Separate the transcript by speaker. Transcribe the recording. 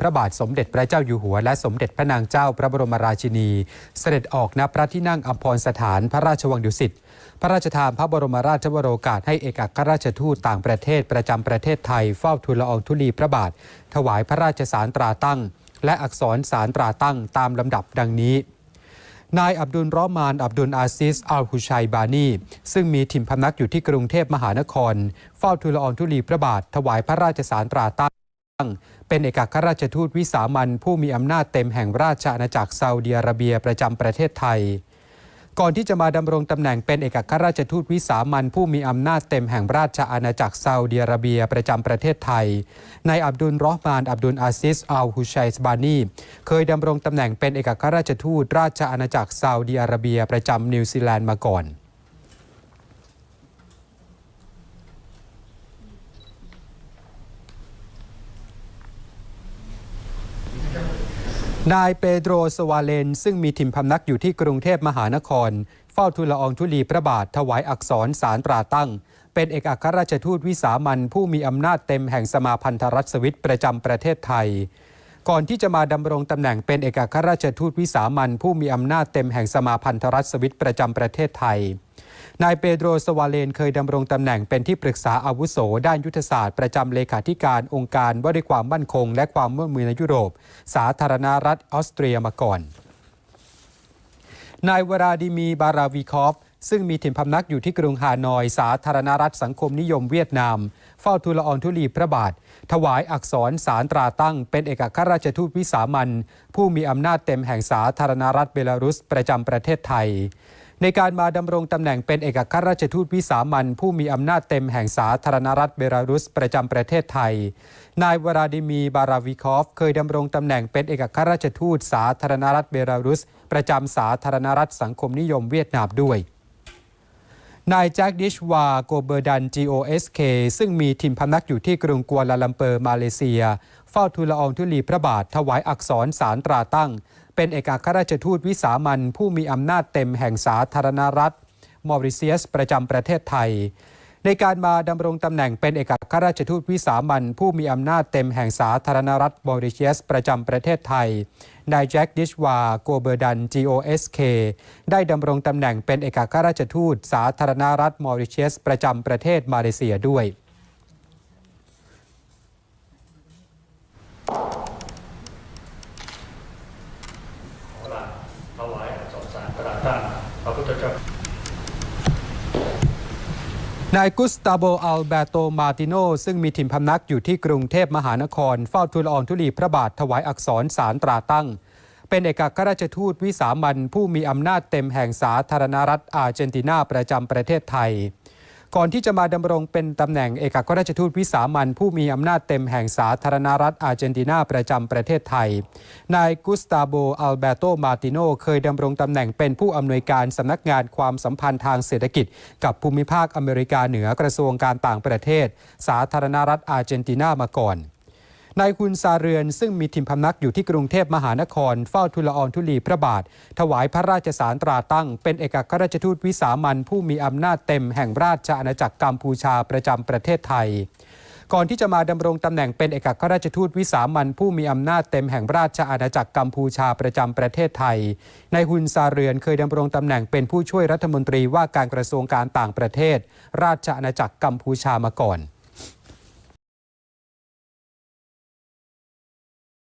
Speaker 1: พระบาทสมเด็จพระเจ้าอยู่หัว และสมเด็จพระนางเจ้าพระบรมราชินี เสด็จออกณพระที่นั่งอัมพรสถานพระราชวังดุสิตพระราชทานพระบรมราชวโรกาสให้เอกอัครราชทูตต่างประเทศประจำประเทศไทยเฝ้าทูลละอองธุลีพระบาท ถวายพระราชสารตราตั้ง และอักษรสารตราตั้งตามลำดับดังนี้นายอับดุลรอมาน อับดุลอาซิส อัลฮุชัยบานี ซึ่งมีถิ่นพำนักอยู่ที่กรุงเทพมหานคร เฝ้าทูลละอองธุลีพระบาท ถวายพระราชสารตราตั้ง เป็นเอกอัครราชทูตวิสามันผู้มีอำนาจเต็มแห่งราชอาณาจักรซาอุดิอาระเบียประจำประเทศไทย ก่อนที่จะมาดำรงตำแหน่งเป็นเอกอัครราชทูตวิสามันผู้มีอำนาจเต็มแห่งราชอาณาจักรซาอุดิอาระเบียประจำประเทศไทยนายอับดุลรอห์มานอับดุลอาซิสอัลฮุชัยสบานีเคยดำรงตำแหน่งเป็นเอกอัครราชทูตราชอาณาจักรซาอุดิอาระเบียประจำนิวซีแลนด์มาก่อน นายเปโดรสวาเลน ซึ่งมีถิ่นพำนักอยู่ที่กรุงเทพมหานคร เฝ้าทูลละอองธุลีพระบาทถวายอักษรสารตราตั้ง เป็นเอกอัครราชทูตวิสามันผู้มีอำนาจเต็มแห่งสมาพันธรัฐสวิตประจำประเทศไทย ก่อนที่จะมาดำรงตำแหน่งเป็นเอกอัครราชทูตวิสามันผู้มีอำนาจเต็มแห่งสมาพันธรัฐสวิตประจำประเทศไทย นายเปโดรสวาเลนเคยดำรงตำแหน่งเป็นที่ปรึกษาอาวุโสด้านยุทธศาสตร์ประจำเลขาธิการองค์การว่าด้วยความมั่นคง และความร่วมมือในยุโรป สาธารณรัฐออสเตรียมาก่อน นายวราดิมีบาราวีคอฟซึ่งมีถิ่นพำนักอยู่ที่กรุงฮานอย สาธารณรัฐสังคมนิยมเวียดนาม เฝ้าทูลอองธุลีพระบาท ถวายอักษรสารตราตั้ง เป็นเอกอัครราชทูตวิสามันผู้มีอำนาจเต็มแห่งสาธารณรัฐเบลารุสประจำประเทศไทย ในการมาดำรงตำแหน่งเป็นเอกอัครราชทูตวิสามันผู้มีอำนาจเต็มแห่งสาธารณรัฐเบลารุสประจำประเทศไทย นายวราดิมีบาราวิคอฟ เคยดำรงตำแหน่งเป็นเอกอัครราชทูตสาธารณรัฐเบลารุส ประจำสาธารณรัฐสังคมนิยมเวียดนามด้วย นายแจ็คดิชวาโกเบอร์ดัน GOSK ซึ่งมีทิมพำนักอยู่ที่กรุงกัวลาลัมเปอร์มาเลเซีย เฝ้าทูลละอองธุลีพระบาทถวายอักษรสารตราตั้ง เป็นเอกอัครราชทูตวิสามันผู้มีอำนาจเต็มแห่งสาธารณรัฐ มอริเซียสประจำประเทศไทย ในการมาดำรงตำแหน่งเป็นเอกอัครราชทูตวิสามันผู้มีอำนาจเต็มแห่งสาธารณรัฐมอริเชียส ประจำประเทศไทย นายแจ็คดิชวาโกเบอร์ดัน GOSK ได้ดำรงตำแหน่งเป็นเอกอัครราชทูตสาธารณรัฐมอริเชียส ประจำประเทศมาเลเซียด้วย
Speaker 2: ขอลาถวายอักษรสารตราตั้งพระพุทธเจ้า
Speaker 1: นายกุสตาโบอัลเบโต มาติโน ซึ่งมีถิ่นพำนักอยู่ที่กรุงเทพมหานคร เฝ้าทูลอองธุลีพระบาทถวายอักษรสารตราตั้ง เป็นเอกอัครราชทูตวิสามันผู้มีอำนาจเต็มแห่งสาธารณรัฐอาร์เจนตินาประจำประเทศไทย ก่อนที่จะมาดำรงเป็นตำแหน่งเอกอัครราชทูตวิสามันผู้มีอำนาจเต็มแห่งสาธารณรัฐอาร์เจนตินาประจำประเทศไทย นายกุสตาโบอัลเบโตมาติโนเคยดำรงตำแหน่งเป็นผู้อำนวยการสำนักงานความสัมพันธ์ทางเศรษฐกิจ กับภูมิภาคอเมริกาเหนือกระทรวงการต่างประเทศ สาธารณรัฐอาร์เจนตินามาก่อน นายคุณซาเรือนซึ่งมีถิ่นพำนักอยู่ที่กรุงเทพมหานคร เฝ้าทูลอองธุลีพระบาท ถวายพระราชสารตราตั้ง เป็นเอกอัครราชทูตวิสามันผู้มีอำนาจเต็มแห่งราชอาณาจักรกัมพูชาประจำประเทศไทยก่อนที่จะมาดำรงตำแหน่งเป็นเอกอัครราชทูตวิสามันผู้มีอำนาจเต็มแห่งราชอาณาจักรกัมพูชาประจำประเทศไทย นายฮุนซาเรือนเคยดำรงตำแหน่งเป็นผู้ช่วยรัฐมนตรีว่าการกระทรวงการต่างประเทศ ราชอาณาจักรกัมพูชามาก่อน